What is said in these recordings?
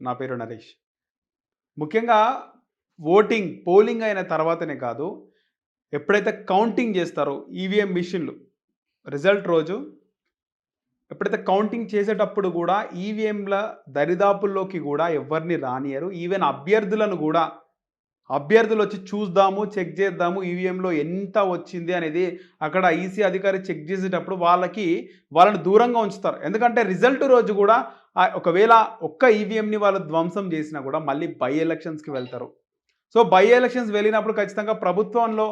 నా పేరు నరేష్. ముఖ్యంగా ఓటింగ్ పోలింగ్ అయిన తర్వాతనే కాదు ఎప్పుడైతే కౌంటింగ్ చేస్తారో ఈవీఎం మిషన్లు రిజల్ట్ రోజు ఎప్పుడైతే కౌంటింగ్ చేసేటప్పుడు కూడా ఈవీఎంల దరిదాపుల్లోకి కూడా ఎవరిని రానియరు. ఈవెన్ అభ్యర్థులను కూడా అభ్యర్థులు వచ్చి చూద్దాము చెక్ చేద్దాము ఈవీఎంలో ఎంత వచ్చింది అనేది అక్కడ ఈసీ అధికారి చెక్ చేసేటప్పుడు వాళ్ళకి వాళ్ళని దూరంగా ఉంచుతారు. ఎందుకంటే రిజల్ట్ రోజు కూడా ఒకవేళ ఒక్క ఈవీఎంని వాళ్ళు ధ్వంసం చేసినా కూడా మళ్ళీ బై ఎలక్షన్స్కి వెళ్తారు. సో బై ఎలక్షన్స్ వెళ్ళినప్పుడు ఖచ్చితంగా ప్రభుత్వంలో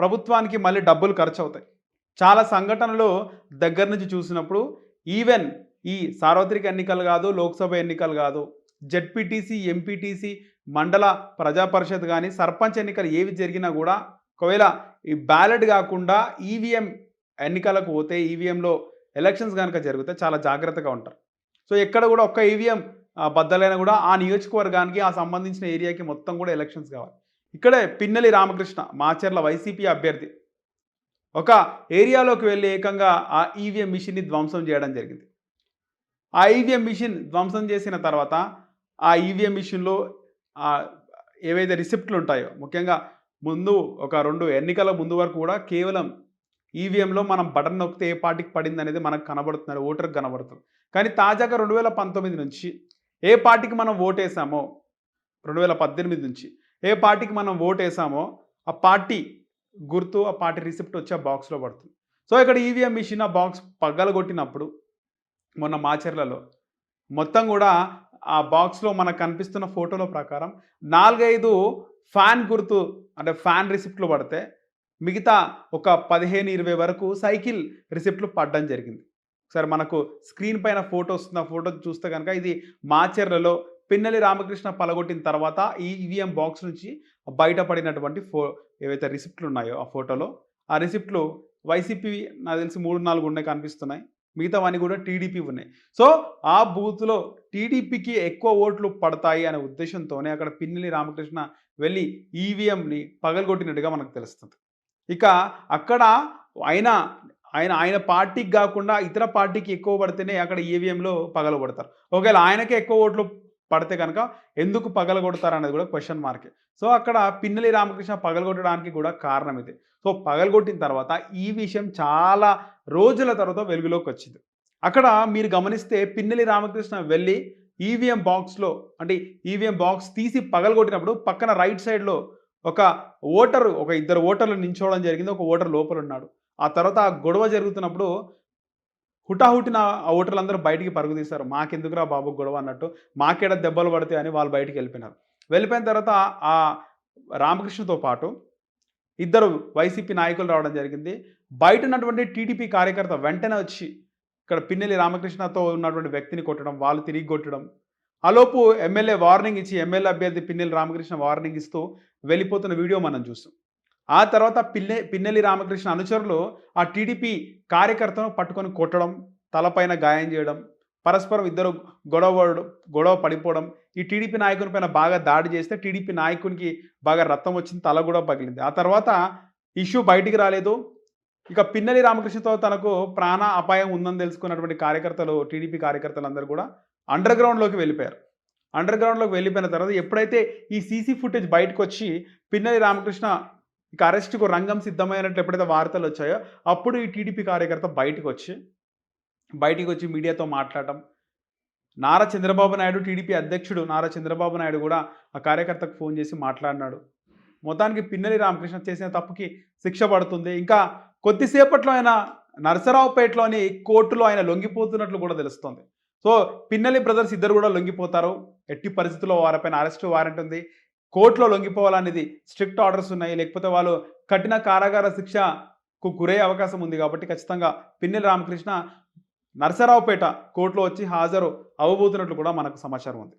ప్రభుత్వానికి మళ్ళీ డబ్బులు ఖర్చు అవుతాయి చాలా సంఘటనలు దగ్గర నుంచి చూసినప్పుడు ఈవెన్ ఈ సార్వత్రిక ఎన్నికలు కాదు లోక్సభ ఎన్నికలు కాదు జెడ్పీటీసీ ఎంపీటీసీ మండల ప్రజా పరిషత్ కానీ సర్పంచ్ ఎన్నికలు ఏవి జరిగినా కూడా ఒకవేళ ఈ బ్యాలెట్ కాకుండా ఈవీఎం ఎన్నికలకు పోతే ఈవీఎంలో ఎలక్షన్స్ కనుక జరిగితే చాలా జాగ్రత్తగా ఉంటారు. సో ఎక్కడ కూడా ఒక్క ఈవీఎం బద్దలైనా కూడా ఆ నియోజకవర్గానికి ఆ సంబంధించిన ఏరియాకి మొత్తం కూడా ఎలక్షన్స్ కావాలి. ఇక్కడే పిన్నెలి రామకృష్ణ మాచర్ల వైసీపీ అభ్యర్థి. ఒక ఏరియాలోకి వెళ్ళి ఏకంగా ఆ ఈవీఎం మిషన్ని ధ్వంసం చేయడం జరిగింది. ఆ ఈవీఎం మిషన్ ధ్వంసం చేసిన తర్వాత ఆ ఈవీఎం మిషన్లో ఏవైతే రిసిప్ట్లు ఉంటాయో ముఖ్యంగా ముందు ఒక రెండు ఎన్నికల ముందు వరకు కూడా కేవలం ఈవీఎంలో మనం బటన్ నొక్కితే ఏ పార్టీకి పడింది అనేది మనకు కనబడుతుంది ఓటర్కి కనబడుతుంది. కానీ తాజాగా రెండు వేల పంతొమ్మిది నుంచి ఏ పార్టీకి మనం ఓటేసామో రెండు వేల పద్దెనిమిది నుంచి ఏ పార్టీకి మనం ఓటేసామో ఆ పార్టీ గుర్తు ఆ పార్టీ రిసిప్ట్ వచ్చి ఆ బాక్స్లో పడుతుంది. సో ఇక్కడ ఈవీఎం మిషన్ ఆ బాక్స్ పగలగొట్టినప్పుడు మొన్న మాచర్లలో మొత్తం కూడా ఆ బాక్స్లో మనకు కనిపిస్తున్న ఫోటోల ప్రకారం నాలుగైదు ఫ్యాన్ గుర్తు అంటే ఫ్యాన్ రిసిప్ట్లు పడితే మిగతా ఒక పదిహేను ఇరవై వరకు సైకిల్ రిసిప్ట్లు పడడం జరిగింది. సరే మనకు స్క్రీన్ పైన ఫోటో వస్తున్న ఫోటో చూస్తే కనుక ఇది మాచర్లలో పిన్నెలి రామకృష్ణ పలగొట్టిన తర్వాత ఈ ఈవీఎం బాక్స్ నుంచి బయటపడినటువంటి ఫో ఏవైతే రిసిప్ట్లు ఉన్నాయో ఆ ఫోటోలో ఆ రిసిప్ట్లు వైసీపీ నాకు తెలిసి మూడు నాలుగు ఉన్నాయి కనిపిస్తున్నాయి. మిగతావన్నీ కూడా టీడీపీ ఉన్నాయి. సో ఆ బూత్లో టీడీపీకి ఎక్కువ ఓట్లు పడతాయి అనే ఉద్దేశంతోనే అక్కడ పిన్నెలి రామకృష్ణ వెళ్ళి ఈవీఎంని పగలగొట్టినట్టుగా మనకు తెలుస్తుంది. ఇక అక్కడ ఆయన ఆయన ఆయన పార్టీకి కాకుండా ఇతర పార్టీకి ఎక్కువ పడితేనే అక్కడ ఈవీఎంలో పగలగొడతారు. ఒకవేళ ఆయనకే ఎక్కువ ఓట్లు పడితే కనుక ఎందుకు పగలగొడతారు అనేది కూడా క్వశ్చన్ మార్కే సో అక్కడ పిన్నెలి రామకృష్ణ పగలగొట్టడానికి కూడా కారణం ఇది. సో పగలగొట్టిన తర్వాత ఈ విషయం చాలా రోజుల తర్వాత వెలుగులోకి వచ్చింది. అక్కడ మీరు గమనిస్తే పిన్నెలి రామకృష్ణ వెళ్ళి ఈవీఎం బాక్స్లో అంటే ఈవీఎం బాక్స్ తీసి పగలగొట్టినప్పుడు పక్కన రైట్ సైడ్లో ఒక ఓటరు ఒక ఇద్దరు ఓటర్లు నించోవడం జరిగింది. ఒక ఓటర్ లోపల ఉన్నాడు. ఆ తర్వాత ఆ గొడవ జరుగుతున్నప్పుడు హుటాహుటిన ఆ ఓటర్లందరూ బయటికి పరుగు తీశారు. మాకెందుకురా బాబు గొడవ అన్నట్టు మాకేడ దెబ్బలు పడతాయి అని వాళ్ళు బయటికి వెళ్ళిపోయినారు. వెళ్ళిపోయిన తర్వాత ఆ రామకృష్ణతో పాటు ఇద్దరు వైసీపీ నాయకులు రావడం జరిగింది. బయట ఉన్నటువంటి టీడీపీ కార్యకర్త వెంటనే వచ్చి ఇక్కడ పిన్నెలి రామకృష్ణతో ఉన్నటువంటి వ్యక్తిని కొట్టడం వాళ్ళు తిరిగి కొట్టడం. ఆలోపు ఎమ్మెల్యే వార్నింగ్ ఇచ్చి ఎమ్మెల్యే అభ్యర్థి పిన్నెల్లి రామకృష్ణ వార్నింగ్ ఇస్తూ వెళ్ళిపోతున్న వీడియో మనం చూస్తాం ఆ తర్వాత పిన్నె పిన్నెలి రామకృష్ణ అనుచరులు ఆ టీడీపీ కార్యకర్తను పట్టుకొని కొట్టడం తలపైన గాయం చేయడం పరస్పరం ఇద్దరు గొడవ గొడవ పడిపోవడం ఈ టీడీపీ నాయకుని పైన బాగా దాడి చేస్తే టీడీపీ నాయకునికి బాగా రక్తం వచ్చింది తల కూడా పగిలింది. ఆ తర్వాత ఇష్యూ బయటికి రాలేదు. ఇక పిన్నెలి రామకృష్ణతో తనకు ప్రాణ అపాయం ఉందని తెలుసుకున్నటువంటి కార్యకర్తలు టీడీపీ కార్యకర్తలు అందరూ కూడా అండర్ గ్రౌండ్లోకి వెళ్ళిపోయారు. అండర్ గ్రౌండ్లోకి వెళ్ళిపోయిన తర్వాత ఎప్పుడైతే ఈ సీసీ ఫుటేజ్ బయటకు వచ్చి పిన్నెలి రామకృష్ణ ఇక అరెస్ట్కు రంగం సిద్ధమైనట్టు ఎప్పుడైతే వార్తలు వచ్చాయో అప్పుడు ఈ టీడీపీ కార్యకర్త బయటకు వచ్చి బయటికి వచ్చి మీడియాతో మాట్లాడటం. నారా చంద్రబాబు నాయుడు టీడీపీ అధ్యక్షుడు నారా చంద్రబాబు నాయుడు కూడా ఆ కార్యకర్తకు ఫోన్ చేసి మాట్లాడినాడు. మొత్తానికి పిన్నెలి రామకృష్ణ చేసిన తప్పుకి శిక్ష పడుతుంది. ఇంకా కొద్దిసేపట్లో ఆయన నరసరావుపేటలోని కోర్టులో ఆయన లొంగిపోతున్నట్లు కూడా తెలుస్తుంది. సో పిన్నెలి బ్రదర్స్ ఇద్దరు కూడా లొంగిపోతారు. ఎట్టి పరిస్థితుల్లో వారిపైన అరెస్ట్ వారెంట్ ఉంది. కోర్టులో లొంగిపోవాలనేది స్ట్రిక్ట్ ఆర్డర్స్ ఉన్నాయి. లేకపోతే వాళ్ళు కఠిన కారాగార శిక్షకు గురయ్యే అవకాశం ఉంది కాబట్టి ఖచ్చితంగా పిన్నెల రామకృష్ణ నరసరావుపేట కోర్టులో వచ్చి హాజరు అవ్వబోతున్నట్లు కూడా మనకు సమాచారం ఉంది.